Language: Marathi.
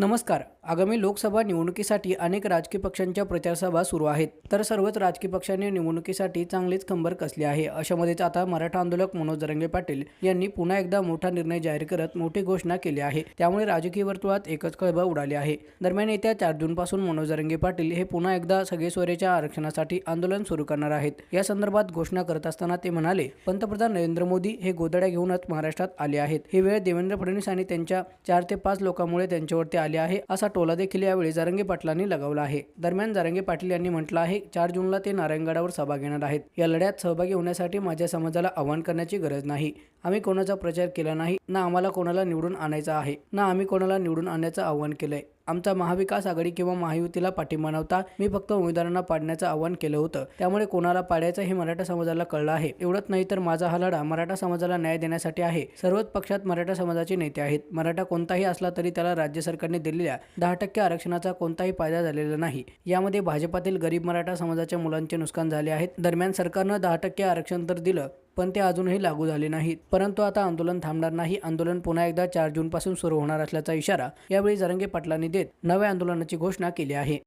नमस्कार. आगामी लोकसभा निवडणुकीसाठी अनेक राजकीय पक्षांच्या प्रचारसभा सुरू आहेत. तर सर्वच राजकीय पक्षांनी निवडणुकीसाठी चांगलीच कंबर कसली आहे अशामध्येच आता मराठा आंदोलक मनोज जरंगे पाटील यांनी पुन्हा एकदा मोठा निर्णय जाहीर करत मोठी घोषणा केली आहे. त्यामुळे राजकीय वर्तुळात एकच खळबळ उडाली आहे. दरम्यान येत्या चार जून पासून मनोज जरंगे पाटील हे पुन्हा एकदा सगळेस्वरेच्या आरक्षणासाठी आंदोलन सुरू करणार आहेत. या संदर्भात घोषणा करत असताना ते म्हणाले पंतप्रधान नरेंद्र मोदी हे गोदड्या घेऊनच महाराष्ट्रात आले आहेत. ही वेळ देवेंद्र फडणवीस आणि त्यांच्या चार ते पाच लोकांमुळे त्यांच्यावरती आले आहे. असा टोला देखील यावेळी जारंगे पाटलांनी लगावला आहे. दरम्यान जारंगे पाटील यांनी म्हटलं आहे चार जूनला ते नारायणगडावर सभा घेणार आहेत. या लढ्यात सहभागी होण्यासाठी माझ्या समाजाला आवाहन करण्याची गरज नाही. आम्ही कोणाचा प्रचार केला नाही ना आम्हाला कोणाला निवडून आणायचा आहे. ना आम्ही कोणाला निवडून आणण्याचं आव्हान केलंय. आमचा महाविकास आघाडी किंवा महायुतीला पाठिंबा नव्हता. मी फक्त उमेदवारांना पाडण्याचं आवाहन केलं होतं. त्यामुळे कोणाला पाडायचं हे मराठा समाजाला कळलं आहे. एवढंच नाही तर माझा हा लढा मराठा समाजाला न्याय देण्यासाठी आहे. सर्वच पक्षात मराठा समाजाचे नेते आहेत. मराठा कोणताही असला तरी त्याला राज्य सरकारने दिलेल्या दहा टक्के आरक्षणाचा कोणताही फायदा झालेला नाही. यामध्ये भाजपातील गरीब मराठा समाजाच्या मुलांचे नुकसान झाले आहेत. दरम्यान सरकारनं दहा टक्के आरक्षण तर दिलं पण ते अजूनही लागू झाले नाहीत. परंतु आता आंदोलन थांबणार नाही. आंदोलन पुन्हा एकदा चार जून पासून सुरू होणार असल्याचा इशारा यावेळी जरंगे पाटलांनी देत नव्या आंदोलनाची घोषणा केली आहे.